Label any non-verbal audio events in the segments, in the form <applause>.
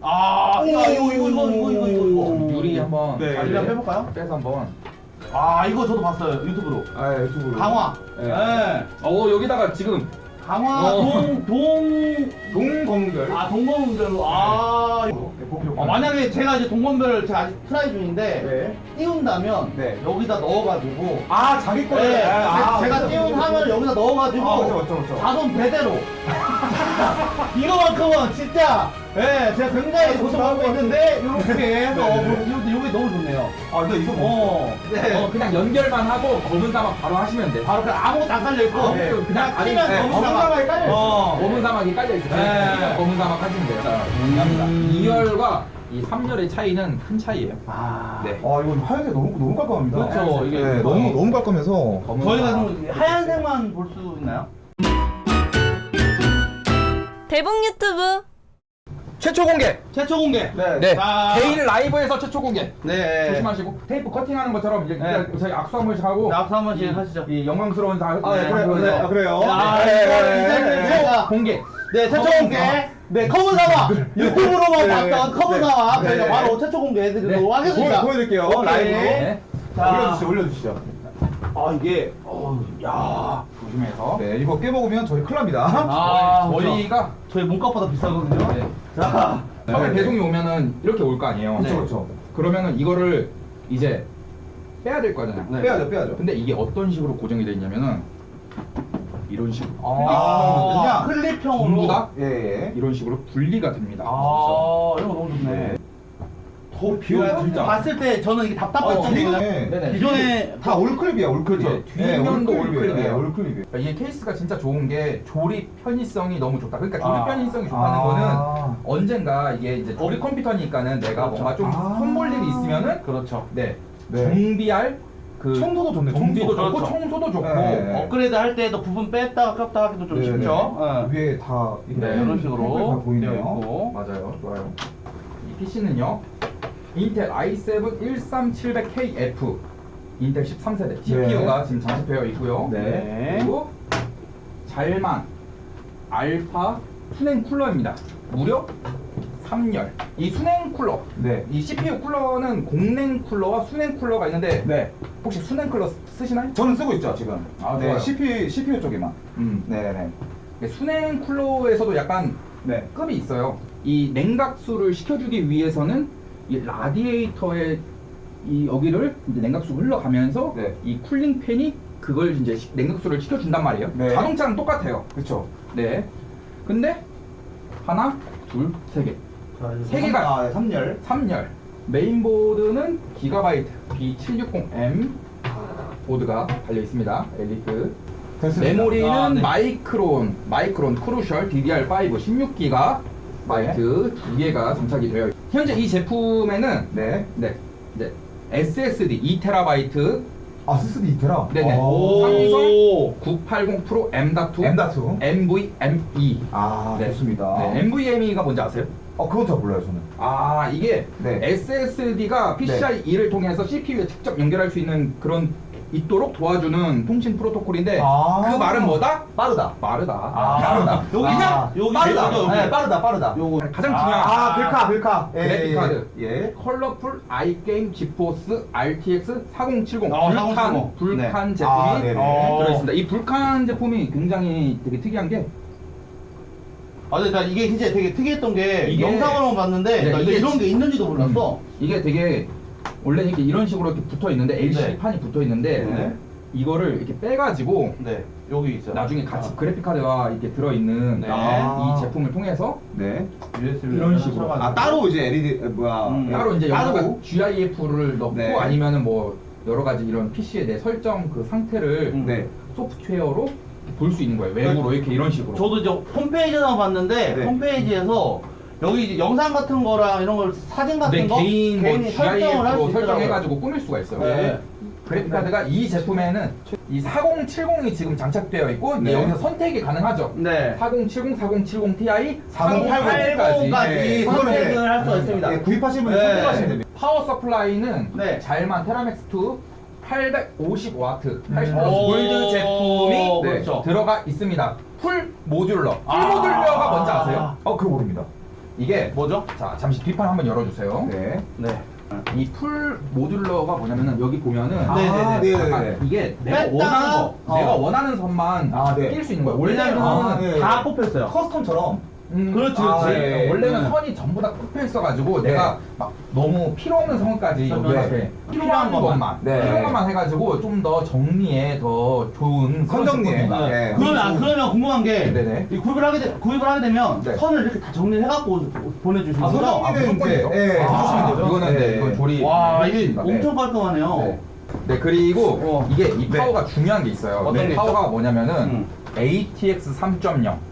아, 야, 이거, 이거, 이거, 이거, 이거, 이거, 이거. 유리 한번 네. 자리 한번 빼볼까요? 빼서 한번. 아, 이거 저도 봤어요. 유튜브로. 아, 유튜브로. 강화. 네. 예. 어 여기다가 지금 강화 어. 동, 동, <laughs> 동검별. 아, 동범별로. 아, 이거. 네, 목표. 어, 만약에 제가 이제 동범별을 제가 아직 트라이 중인데, 네. 띄운다면, 네. 여기다 넣어가지고, 아, 자기 거를. 네, 아, 제가 띄운 그렇죠. 화면을 여기다 넣어가지고, 아, 그렇죠, 그렇죠, 그렇죠. 자동 배대로. <laughs> 이거만큼은 진짜, 예, 제가 굉장히 고생하고 있는데, 이렇게 해서, 네, 네. 이거, 이게 너무 좋네요. 아, 근데 이거 뭐. 어, 네. 어, 그냥 연결만 하고 검은 사막 바로 하시면 돼. 바로 그냥 아무것도 안 깔려있고, 아, 그냥, 그냥 아니, 키면 네, 검은 검은 사막. 사막이 깔려있어요. 어. 검은 사막이 깔려 있어요. 네. 그냥 검은 사막 하시면 돼요. 동의합니다. 2열과 이 3열의 차이는 큰 차이예요. 아, 네. 아, 이거 하얀색 너무, 너무 깔끔합니다. 그렇죠, 이게 네. 너무, 너무 깔끔해서. 검은 저희가 사막. 그럼 하얀색만 볼 수 있나요? 대북 유튜브 최초 공개. 최초 공개. 네. 네. 자. 개인 라이브에서 최초 공개. 네. 조심하시고 테이프 커팅하는 것처럼 이제 네. 저희 악수 한 번씩 하고 네, 악수 한 번씩 이- 하시죠. 이 영광스러운 사 아, 네, 그래요. 네, 아, 그래요. 야, 네, 이거 네, 이제 네, 네. 제가 공개. 네, 최초 공개. 네, 커브 사막. 유튜브로만 네. 봤던 커브 네. 사막. 네. 저희가 바로 최초 공개해드리도록 네. 하겠습니다. 보여- 보여드릴게요. 오케이. 라이브로. 네. 자, 올려주시죠, 올려주시죠. 아, 이게, 어, 야. 조심해서. 네, 이거 깨먹으면 저희 큰일 납니다. 아, 저희가 저희 몸값보다 비싸거든요. 네. 자, 처음에 네. 배송이 오면은 이렇게 올 거 아니에요. 그렇죠, 네. 그렇죠. 그러면은 이거를 이제 빼야 될 거잖아요. 네. 빼야죠, 빼야죠. 근데 이게 어떤 식으로 고정이 돼 있냐면은 이런 식으로. 아, 그냥 클립형으로. 전부 다 예, 예. 이런 식으로 분리가 됩니다. 아, 이런 거 너무 좋네. 네. 더 비용 진짜. 봤을 때 저는 이게 어, 답답했거든요. 뒤는 네네. 기존에 다 올클립이야, 올클립. 그렇죠. 뒷면도 올클립이에요. 네, 올클립이에요. 그러니까 이게 케이스가 진짜 좋은 게 조립 편의성이 너무 좋다. 그러니까 조립 아. 편의성이 좋다는 아. 거는 언젠가 이게 이제 조립 컴퓨터니까는 내가 그렇죠. 뭔가 좀 아. 손볼 일이 있으면은 그렇죠. 네, 네. 정비할 그 청소도 좋네, 정비도 청소. 좋고 그렇죠. 청소도 좋고 네, 네. 업그레이드 할 때도 부분 뺐다가 꼈다 하기도 좀 네, 쉽죠. 네. 예. 위에 다 이렇게 네, 이런 다 식으로 보이네요. 있고. 맞아요. 좋아요. 이 PC는요. 인텔 i7 13700KF 인텔 13세대 CPU가 지금 장착되어 있고요. 네. 그리고 잘만 알파 순행 쿨러입니다. 무려 3열. 이 순행 쿨러. 네. 이 CPU 쿨러는 공냉 쿨러와 순행 쿨러가 있는데 네. 혹시 순행 쿨러 쓰시나요? 저는 쓰고 있죠, 지금. 아, 네, 좋아요. CPU, CPU 쪽에만. 음. 네네. 순행 쿨러에서도 약간 네. 급이 있어요. 이 냉각수를 식혀주기 위해서는 이 라디에이터의 이 여기를 이제 냉각수가 흘러가면서 네. 이 쿨링 팬이 그걸 이제 시- 냉각수를 식혀준단 말이에요. 네. 자동차랑 똑같아요. 그쵸. 네. 근데 하나, 둘, 세 개. 세 개가- 아, 네, 3열. 3열. 메인보드는 기가바이트 B760M 보드가 달려 있습니다. 엘리트. 됐습니다. 메모리는 아, 네. 마이크론, 마이크론 크루셜 DDR5 16기가 바이트 두 개가 장착이 되어 있습니다. 현재 이 제품에는 네. 네, 네, SSD 2TB, 아, SSD 2테라? 네네. 오. 삼성 980 프로 M.2, M.2. NVMe. 아, 네. 좋습니다. 네, NVMe가 뭔지 아세요? 어, 그건 잘 몰라요, 저는. 아, 이게 네. SSD가 PCIe를 통해서 CPU에 직접 연결할 수 있는 그런 있도록 도와주는 통신 프로토콜인데 아. 그 말은 뭐다? 빠르다. 빠르다. 아, 빠르다. 여기 아, 여기 빠르다. 여기, 여기. 네, 빠르다, 빠르다. 요거 가장 아, 중요한 아, 글카, 글카. 예, 그래픽 예, 카드. 예. 컬러풀 아이게임 지포스 RTX 4070 어, 불칸 4070. 불칸 네. 제품이 아, 네네. 어. 들어있습니다. 이 불칸 제품이 굉장히 되게 특이한 게 아, 그러니까 이게 진짜 되게 특이했던 게 이게- 영상으로만 봤는데 네, 나 이게 이런 게 지- 있는지도 몰랐어. 음, 이게 되게 원래 이렇게 이런 식으로 이렇게 붙어 있는데 LCD 네. 판이 붙어 있는데 네. 이거를 이렇게 빼가지고 네, 여기 있어요. 나중에 같이 아. 그래픽 카드와 이렇게 들어 있는 네. 이 제품을 통해서 네. USB 이런 식으로. 아, 따로 이제 LED, 어, 뭐야. 음. 예. 따로 이제 따로. 여기다가 GIF를 넣고 네. 아니면은 뭐 여러 가지 이런 PC의 내 설정 그 상태를 음. 네. 소프트웨어로 볼 수 있는 거예요. 외부로 이렇게 이런 식으로. 저도 이제 홈페이지에서 봤는데 네. 홈페이지에서 여기 이제 영상 같은 거랑 이런 걸 사진 같은 네, 거 개인 뭐 개인이 설정을 할 수 GIF로 있더라고요. 설정해가지고 꾸밀 수가 있어요. 네. 그래픽 카드가 이 제품에는 이 4070이 지금 장착되어 있고 이제 네. 여기서 선택이 가능하죠. 네. 4070, 4070 Ti, 4080까지 네, 그거는 선택을 할 수가 있습니다. 예, 구입하신 분이 네. 선택하시면 됩니다. 파워 서플라이는 네. 잘만 테라맥스 2 850W 80 플러스 오, 골드 제품이 그렇죠. 들어가 있습니다. 풀 모듈러. 풀 아. 모듈러가 뭔지 아세요? 어, 그거 모릅니다. 이게 뭐죠? 자 잠시 뒷판 한번 열어주세요. 네. 네. 이 풀 모듈러가 뭐냐면은 여기 보면은 아, 네네네. 네 네 네. 약간 이게 내가 뺐다가, 원하는 거, 어. 내가 원하는 선만 아, 네. 낄 수 있는 거야. 원래는 아, 네. 다 뽑혔어요. 커스텀처럼. 음, 그렇지, 아, 그렇지. 네. 원래는 네. 선이 전부 다 꼽혀 있어가지고 네. 내가 막 너무 필요 없는 선까지 여기 네. 앞에 필요한 것만. 네. 필요한 것만 해가지고 좀 더 정리에 더 좋은 그런 선정리에. 제품입니다. 네. 그러면 아, 그러면 궁금한 게 네네. 이 구입을 하게 되, 구입을 하게 되면 네. 선을 이렇게 다 정리해 갖고 보내주시는 아, 거죠? 선정리는 무조건이죠. 이제, 예, 아, 해주시면 되죠. 이거는 네, 네. 이건 조립 와 네, 이게 해주십니다. 네. 엄청 깔끔하네요. 네. 네 그리고 어. 이게 이 네. 파워가 중요한 게 있어요. 어떤 이게 파워가? 뭐냐면은 음. ATX 3.0.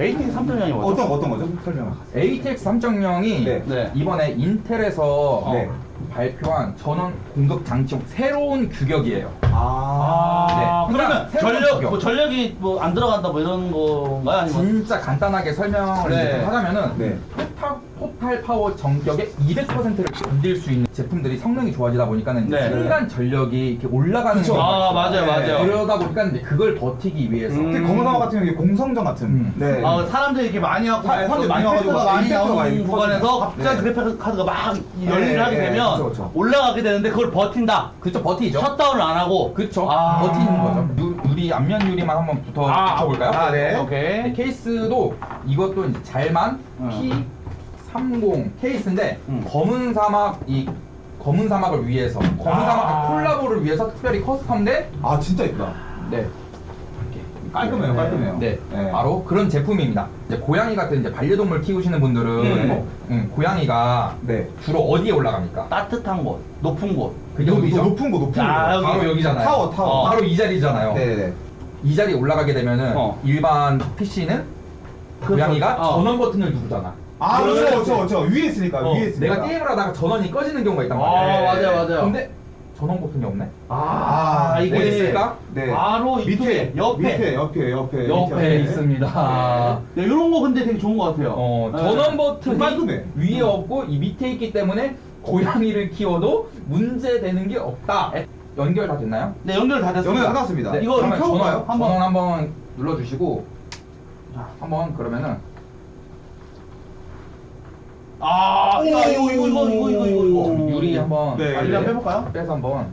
AT 3.0이 뭐죠? 어떤, 어떤 거죠? 설명을. ATX 3.0이 네. 네. 이번에 인텔에서 네. 발표한 전원 공급 장치용 새로운 규격이에요. 아, 네. 그러면 그러니까 새로운 전력 규격. 뭐 전력이 뭐 안 들어간다 뭐 이런 건가요? 아니면 진짜 간단하게 설명을 네. 하자면은 네. 토탈, 토탈 파워 전격의 200%를 견딜 수 있는 제품들이 성능이 좋아지다 보니까는 이제 네. 순간 전력이 이렇게 올라가는 그쵸. 아. 맞아요, 맞아요. 그러다 보니까 이제 그걸 버티기 위해서 음. 특히 검은 사막 같은 경우에 공성전 같은. 음. 네. 아, 사람들이 이렇게 많이 하고 사- 사람들이 많이 와가지고 많이 임팩트가 나오는 많이 구간에서 터지죠. 갑자기 네. 그래픽 카드가 막 열일을 네, 하게 네, 되면 그쵸, 그쵸. 올라가게 되는데 그걸 버틴다. 그쵸 버티죠. 셧다운을 안 하고 그쵸 아. 버티는 거죠. 유, 유리 앞면 유리만 한번 붙어 아, 붙여볼까요? 아, 네. 오케이. 네, 케이스도 이것도 이제 잘만 음. P30 케이스인데 음. 검은 사막 이 검은 사막을 위해서 검은 아. 사막 콜라보를 위해서 특별히 커스텀된 아, 진짜 이쁘다. 네. 깔끔해요, 깔끔해요. 네, 네. 바로 그런 제품입니다. 이제 고양이 같은 이제 반려동물 키우시는 분들은 음. 어, 음, 고양이가 네. 주로 어디에 올라갑니까? 따뜻한 곳, 높은 곳. 그게 높- 어디죠? 높은 거, 높은 아, 거. 여기. 바로 여기잖아요. 타워, 타워. 어, 바로 이 자리잖아요. 네네. 이 자리에 올라가게 되면은 어. 일반 PC는 고양이가 어. 전원 버튼을 누르잖아. 아. 그렇죠, 그렇죠, 그렇죠. 위에 있으니까, 어, 위에 있으니까. 내가 게임을 하다가 전원이 꺼지는 경우가 있단 아, 말이야. 맞아요, 맞아요. 근데 전원 버튼이 없네. 아, 아, 이게 어디 있을까? 네. 바로 밑에, 이쪽에 옆에 밑에, 옆에, 옆에. 옆에. 있습니다. 네, 이런 거 근데 되게 좋은 것 같아요. 어, 네. 전원 버튼이 깔끔해. 위에 없고 이 밑에 있기 때문에 고양이를 키워도 문제되는 게 없다. 에, 연결 다 됐나요? 네, 연결 다 됐습니다. 연결 받았습니다. 네, 이거 그러면 켜볼까요? 전원, 한번. 전원 한번 눌러주시고 자, 한번 그러면은 아, 이거 이거, 이거, 이거, 이거, 이거, 이거, 이거. 음. 유리 한번 네, 빨리 한번 빼볼까요? 빼서 한번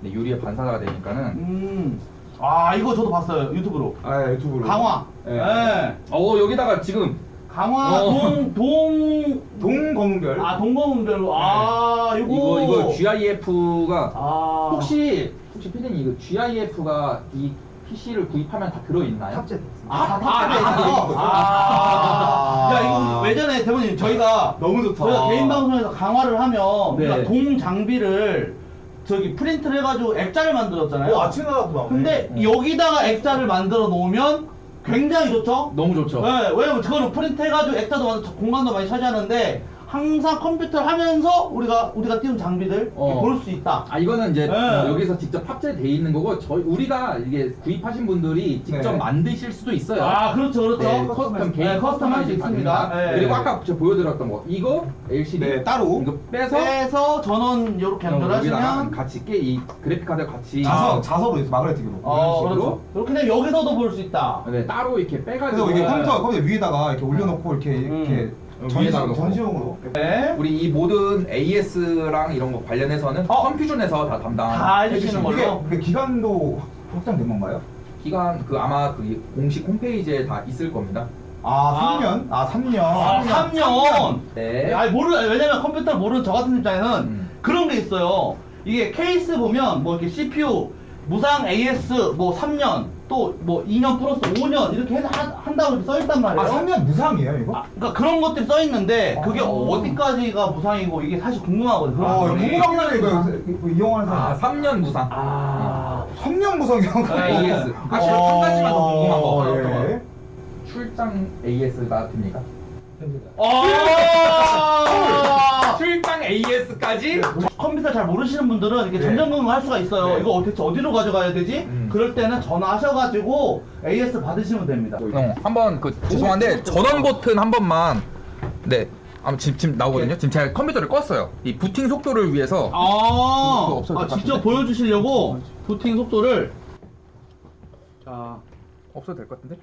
네, 유리에 반사가 되니까는 음. 아, 이거 저도 봤어요. 유튜브로. 아, 예, 유튜브로. 강화. 예. 예. 어 여기다가 지금 강화 어. 동, 동, 동검은별. 아, 동거문별로. 아, 네. 이거. 이거 이거 GIF가 아. 혹시 혹시 피디님 이거 GIF가 이 PC를 구입하면 다 들어있나요? 탑재됐습니다. 아, 다 아, 탑재돼 아, 있어. 아. 야, 이거 예전에 대본님 저희가 너무 좋다. 저희가 개인 방송에서 강화를 하면 네. 우리가 동 장비를 저기 프린트를 해가지고 액자를 만들었잖아요. 어, 아침에 나왔고 나오네. 근데 여기다가 액자를 만들어 놓으면 굉장히 좋죠. 너무 좋죠. 네, 왜냐면 그거는 프린트 해가지고 액자도 많고 공간도 많이 차지하는데 항상 컴퓨터를 하면서 우리가 우리가 띄운 장비들 어. 볼 수 있다. 아 이거는 이제 네. 어, 여기서 직접 탑재돼 있는 거고 저희 우리가 이게 구입하신 분들이 직접 네. 만드실 수도 있어요. 아, 그렇죠, 그렇죠. 네, 커스텀 개인 네, 커스텀 할 수 있습니다. 네. 그리고 아까 제가 보여드렸던 거 이거 LCD 네, 따로. 이거 빼서 빼서 전원 이렇게 어, 연결하시면 같이 깨이 그래픽 카드 같이 자석, 자석으로 있어, 마그네틱으로. 어, 이런 식으로? 그렇죠. 이렇게 되면 여기서도 볼 수 있다. 네, 따로 이렇게 빼가지고 그래서 이게 네. 컴퓨터, 컴퓨터 위에다가 이렇게 올려놓고 이렇게, 이렇게 음. 전시, 위에다가. 전시용으로. 네. 우리 이 모든 AS랑 이런 거 관련해서는 어? 컴퓨전에서 다 담당 다 해주시는 걸로? 이게 근데 기간도 확장된 건가요? 기간 그 아마 그 공식 홈페이지에 다 있을 겁니다. 아, 3년? 아, 3년. 아, 3년. 네. 아니 모르 왜냐면 컴퓨터를 모르는 저 같은 입장에서는 음. 그런 게 있어요. 이게 케이스 보면 뭐 이렇게 CPU 무상 AS 뭐 3년 또 뭐 2년 플러스 5년 이렇게 해서 한- 한다고 이렇게 써 있단 말이에요. 아, 3년 무상이에요, 이거? 아, 그러니까 그런 것들이 써 있는데 그게 아. 어디까지가 무상이고 이게 사실 궁금하거든요. 그런 어, 부분이. 궁금하면 이거, 이거 이용하는 아, 사람. 3년 무상. 아. 3년 무상이요? 네, AS. 사실 한 가지만 더 궁금한 거. 어, 어떤 거? 예. 출장 AS가 됩니까? 아! 출장 AS까지? 컴퓨터 잘 모르시는 분들은 이렇게 네. 전전긍긍 할 수가 있어요. 네. 이거 대체 어디로 가져가야 되지? 음. 그럴 때는 전화하셔가지고 AS 받으시면 됩니다. 어, 한번 그 죄송한데 전원 버튼 한 번만 네. 아, 지금, 지금 나오거든요. 지금 제가 컴퓨터를 껐어요. 이 부팅 속도를 위해서 아, 그거 없어도 아 직접 같은데? 보여주시려고 부팅 속도를 자 없어도 될 것 같은데?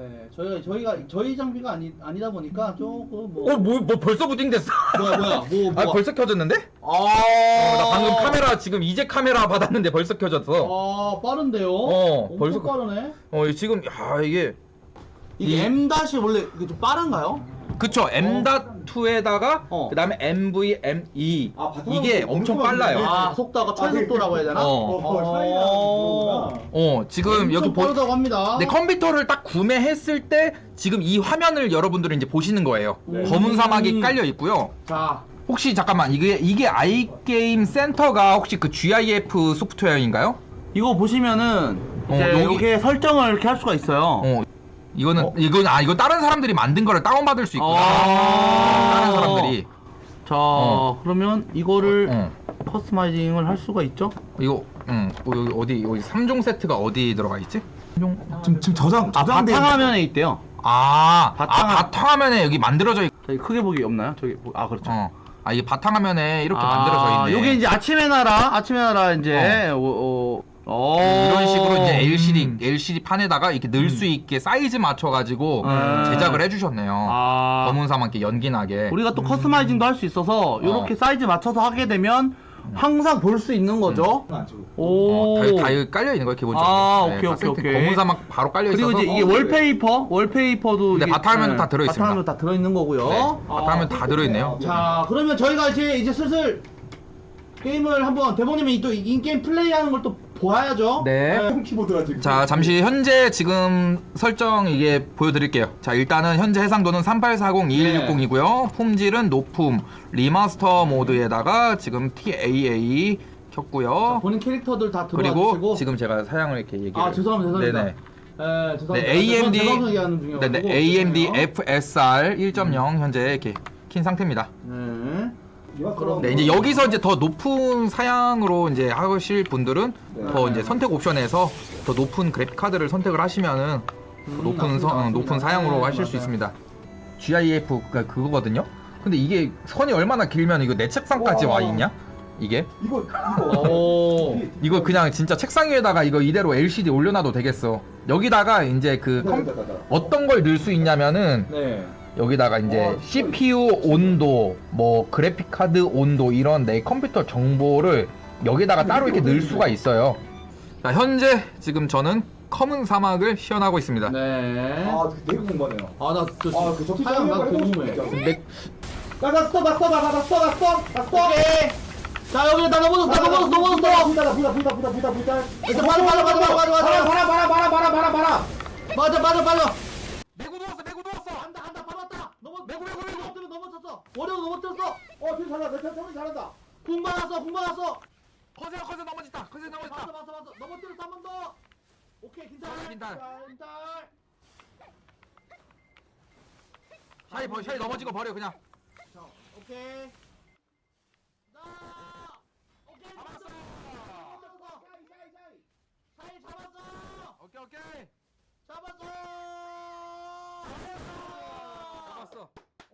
네, 저희가 저희가 저희 장비가 아니 아니다 보니까 조금 뭐 어, 뭐, 뭐 벌써 부팅 됐어? 뭐야 뭐야 뭐 <laughs> 아, 뭐. 벌써 켜졌는데? 아, 어, 나 방금 카메라 지금 이제 카메라 받았는데 벌써 켜졌어. 아 빠른데요? 어, 엄청 벌써 빠르네. 어, 지금 야, 이게 이게 이- M 다시 원래 이게 좀 빠른가요? 그쵸 M.2에다가 어. 그다음에 MV, M2 아, 이게 너무 엄청. 빨라요. 아 속도가 최속도라고 해야 되나? 어. 어, 어. 어, 지금 여기 보 빠르다고 합니다. 네, 컴퓨터를 딱 구매했을 때 지금 이 화면을 여러분들은 이제 보시는 거예요. 네. 검은 사막이 음. 깔려 있고요. 자, 혹시 잠깐만 이게 이게 아이게임 센터가 혹시 그 GIF 소프트웨어인가요? 이거 보시면은 어, 이제 여기- 이렇게 설정을 이렇게 할 수가 있어요. 어. 이거는 어? 이건 아 이거 다른 사람들이 만든 거를 다운 받을 수 있구나. 아. 다른 사람들이. 자, 어. 그러면 이거를 어. 커스터마이징을 할 수가 있죠? 이거 음 어, 여기 어디 여기 3종 세트가 어디 들어가 있지? 3종 지금 지금 저장 아, 저장돼 바탕화면에 있대요. 아, 바탕화- 아 바탕화면에 여기 만들어져 있. 저기 크게 보기 없나요? 저기 보- 아 그렇죠. 어. 아 이게 바탕화면에 이렇게 아, 만들어져 있네. 요게 이제 아침의 나라, 아침의 나라 이제 어, 어, 어. 이런 식으로 이제 LCD 음. LCD 판에다가 이렇게 넣을 수 있게 사이즈 맞춰가지고 음. 제작을 해주셨네요. 아. 검은 사막게 연기 나게. 우리가 또 커스터마이징도 할 수 있어서 이렇게 사이즈 맞춰서 하게 되면 항상 볼 수 있는 거죠. 오. 어, 다, 다 여기 깔려 있는 거예요 기본적으로. 아, 오케이, 딱 오케이, 오케이. 검은 사막 바로 깔려 있어서. 그리고 이제 이게 어, 월페이퍼, 월페이퍼도 네, 이게- 바탕화면도 다 들어있습니다. 바탕화면 다 들어 있는 거고요. 네, 아, 바탕화면 다 들어있네요. 자, 그러면 저희가 이제 이제 슬슬 게임을 한번 대본님이 또 인게임 플레이하는 걸 또 보아야죠. 네. 키보드가 지금. 자 잠시 현재 지금 설정 이게 보여드릴게요 자 일단은 현재 해상도는 3840-2160이고요 품질은 높음 리마스터 모드에다가 지금 TAA 켰고요 본인 캐릭터들 다 들어와 그리고 주시고. 지금 제가 사양을 이렇게 얘기를 아 죄송합니다 죄송합니다. 네네 네, 죄송합니다. 네, AMD 얘기하는 중이어서 네네 AMD FSR 1.0 현재 이렇게 킨 상태입니다 네. 네 이제 여기서 이제 더 높은 사양으로 이제 하실 분들은 네. 더 이제 선택 옵션에서 더 높은 그래픽 카드를 선택을 하시면은 더 음, 높은 선, 어. 높은 사양으로 네, 하실 수. 있습니다. GIF가 그거거든요. 근데 이게 선이 얼마나 길면 이거 내 책상까지. 와 있냐? 이게 이거 <laughs> 이거 오. 이거 그냥 진짜 책상 위에다가 이거 이대로 LCD 올려놔도 되겠어. 여기다가 이제 그 컴- 네, 네. 어떤 걸 넣을 수 있냐면은 네. 여기다가 이제 어, CPU 온도, 뭐 그래픽 카드 온도 이런 내 컴퓨터 정보를 여기다가 따로 이렇게 넣을 수가 있어요. 자, 현재 지금 저는 검은 사막을 시연하고 있습니다. 네. 아 되게 궁금하네요. 아, 나 저, 아, 그 접시 사양 나 궁금해. 근데 나, 스톱, 나 스톱, 나 스톱. 오케이. 자, 여기 나 넘어졌어, 나 넘어졌어, 넘어졌어. 부다 부다 부다 부다 부다 부다. 일단 맞아, 맞아, 맞아, 맞아. 바라 바라 바라 바라 바라 바라. 맞아, 맞아, 맞아. 매구 누웠어, 매구 누웠어. 한다, 한다, 밟았다. 넘어, 매구, 매구, 매구. 넘어졌어. 어려워, 넘어뜨렸어. 어 지금 잘한다. 저 잘한다. 궁 받았어, 궁 받았어. 거세요, 거세 넘어졌다, 거세 맞아, 넘어졌다. 맞아, 맞아. 넘어뜨렸어, 한 번 더. 오케이, 긴탈. 긴탈. 긴탈. 샤이 버, 샤이 넘어지고 버려 그냥. 자, 오케이. 나. 오케이, 잡았어. 잡았어. 사이 잡았어. 오케이 오케이. 잡았어. 오케이 오케이. 야, 와, 너무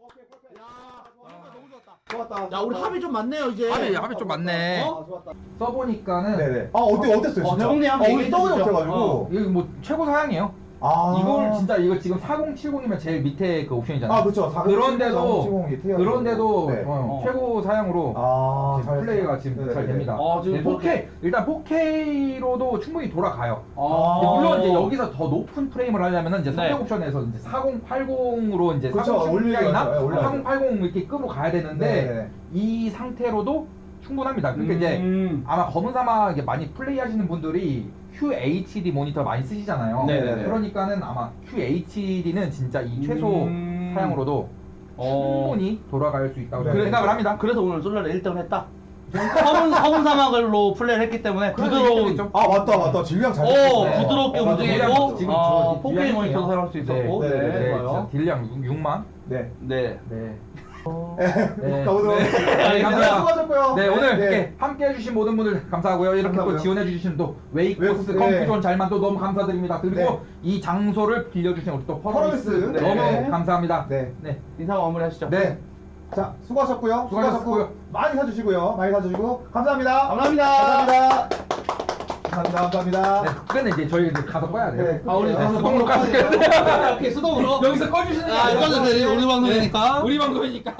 좋았다. 좋았다. 야, 우리 합이 좀 많네요, 이제. 합이 합이 좀 많네. 아 좋았다. 써보니까는 네네. 아 어때 어땠어요 어, 진짜? 형님 한번 아, 얘기해 우리 떠오르 주시죠. 없어가지고. 어. 이거 뭐 최고 사양이에요. 아 이걸 진짜 이거 지금 4070이면 제일 밑에 그 옵션이잖아요. 아 그렇죠. 그런데도 그런데도 네. 어, 어. 최고 사양으로 아 지금 플레이가 지금 네네네. 잘 됩니다. 어, 지금 네, 4K 일단 4K로도 충분히 돌아가요. 아. 근데 물론 이제 여기서 더 높은 프레임을 하려면은 이제 네. 선택 옵션에서 이제 4080으로 이제 그쵸, 4070i나 올려야죠. 네, 올려야죠. 4080 이렇게 급으로 가야 되는데 네네. 이 상태로도 충분합니다. 그러니까 이제 음. 아마 검은 사막 이게 많이 플레이 하시는 분들이 QHD 모니터 많이 쓰시잖아요. 네네네. 그러니까는 아마 QHD는 진짜 이 최소 음. 사양으로도 어. 충분히 돌아갈 수 있다고 네. 저는 생각을 합니다. 그래서 오늘 솔라를 1등을 했다. <laughs> 검은, 검은 사막으로 플레이를 했기 때문에 부드러운. 아 맞다 맞다 질량 잘. 오, 됐네. 부드럽게 어, 움직이고, 맞아. 지금 아, 저 4K 딜량이에요. 모니터도 사용할 수 있었고, 네, 네, 네, 네, 좋아요. 진짜 딜량 6만. 네. 네. 네. 네. 가보도록 네, 하겠습니다. 감사합니다. 수고하셨고요. 네, 오늘 네. 이렇게 함께 해주신 모든 분들 감사하고요. 이렇게 감사하고요. 또 지원해주신 또 웨이코스 웨이코스, 컴퓨전 네. 잘만 또 너무 감사드립니다. 그리고 네. 이 장소를 빌려주신 우리 또 퍼러미스 퍼러미스. 너무 네. 감사합니다. 네. 네. 인사 마무리하시죠. 네. 자 수고하셨고요. 수고하셨고요. 많이 사주시고요. 많이 사주시고 감사합니다. 감사합니다. 감사합니다. 감사합니다. 감사합니다. 네, 근데 이제 저희 이제 가서 꺼야 돼요. 네. 아 우리 네, 가서 수동으로 방송 꺼야 돼요. 수동으로. 여기서 꺼주시는 게 아 꺼주세요. 우리 방송이니까. 우리 방송이니까